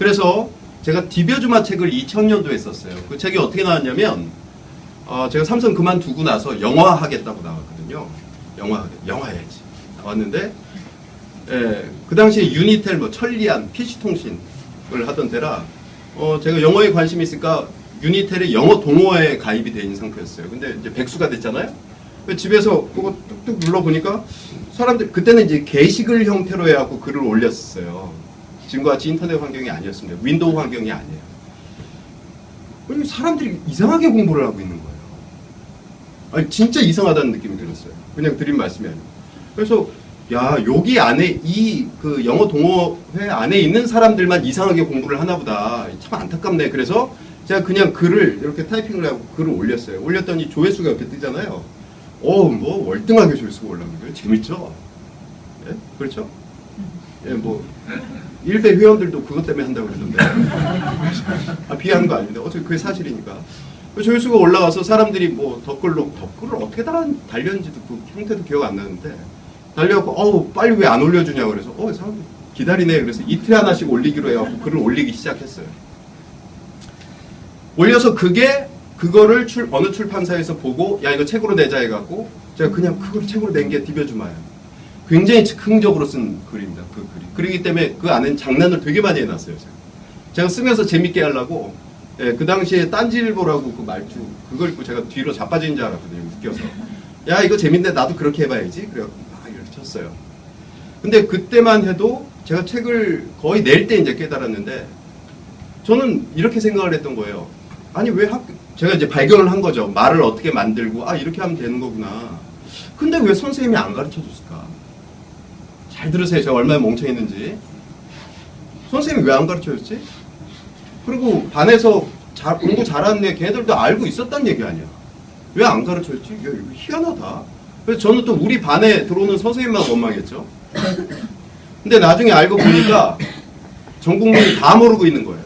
그래서 제가 디벼주마 책을 2000년도에 썼어요. 그 책이 어떻게 나왔냐면 어, 제가 삼성 그만두고 나서 영화 하겠다고 나왔거든요. 영화 영화 해야지 나왔는데 예, 그 당시에 유니텔 뭐 천리안 PC통신을 하던 때라 어, 제가 영어에 관심이 있으니까 유니텔의 영어 동호회에 가입이 돼 있는 상태였어요. 근데 이제 백수가 됐잖아요. 그 집에서 그거 뚝뚝 눌러 보니까 사람들 그때는 이제 게시글 형태로 해갖고 글을 올렸어요. 지금과 같이 인터넷 환경이 아니었습니다. 윈도우 환경이 아니에요. 그리고 사람들이 이상하게 공부를 하고 있는 거예요. 아니 진짜 이상하다는 느낌이 들었어요. 그냥 드린 말씀이 아니고. 그래서 야 여기 안에 이 그 영어 동호회 안에 있는 사람들만 이상하게 공부를 하나 보다. 참 안타깝네. 그래서 제가 그냥 글을 이렇게 타이핑을 하고 글을 올렸어요. 올렸더니 조회수가 이렇게 뜨잖아요. 어, 뭐 월등하게 조회수가 올라오는 거예요. 재밌죠? 예? 그렇죠? 예, 뭐 일베 회원들도 그것 때문에 한다고 그러던데. 아, 비하는 거 아닌데 어차피 그게 사실이니까. 그 조회수가 올라와서 사람들이 뭐 댓글로 댓글을 어떻게 다 달렸는지도 그 형태도 기억 안 나는데 달려갖고 어우 빨리 왜 안 올려주냐고 그래서 어 사람들 기다리네 그래서 이틀에 하나씩 올리기로 해갖고 글을 올리기 시작했어요. 올려서 그게 그거를 출, 어느 출판사에서 보고 야 이거 책으로 내자 해갖고 제가 그냥 그걸 책으로 낸 게 디벼주마예요. 굉장히 즉흥적으로 쓴 글입니다. 그 글이. 그러기 때문에 그 안엔 장난을 되게 많이 해놨어요. 제가, 제가 쓰면서 재밌게 하려고 예, 그 당시에 딴지일보라고 그 말투 그걸 입고 제가 뒤로 자빠진 줄 알았거든요. 웃겨서. 야 이거 재밌네 나도 그렇게 해봐야지. 그래갖고 막 이렇게 쳤어요. 근데 그때만 해도 제가 책을 거의 낼 때 이제 깨달았는데 저는 이렇게 생각을 했던 거예요. 아니 왜 학, 제가 이제 발견을 한 거죠. 말을 어떻게 만들고 아 이렇게 하면 되는 거구나. 근데 왜 선생님이 안 가르쳐 줬을까? 잘 들으세요. 제가 얼마나 멍청했는지. 선생님이 왜 안 가르쳐 줬지? 그리고 반에서 잘, 공부 잘하는 애 걔들도 알고 있었단 얘기 아니야. 왜 안 가르쳐 줬지? 야, 이거 희한하다. 그래서 저는 또 우리 반에 들어오는 선생님만 원망했죠. 근데 나중에 알고 보니까 전 국민이 다 모르고 있는 거예요.